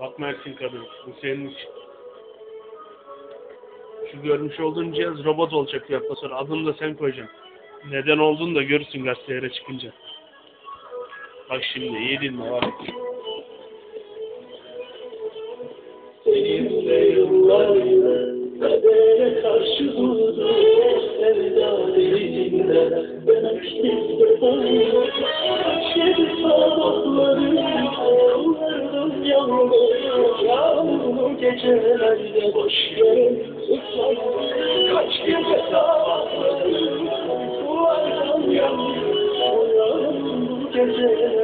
Bak Mersin kadın. Bu senin için. Şu görmüş olduğun cihaz robot olacak bir hafta sonra. Adını da sen koyacaksın. Neden olduğunu da görürsün gazetelere çıkınca. Bak şimdi iyi dinle bak. Seninle kadere karşı durdum Sevda deliğinde ben açtım defayı Gecelerde boş yere ıslandım Kaç Yağmurlu gecelerde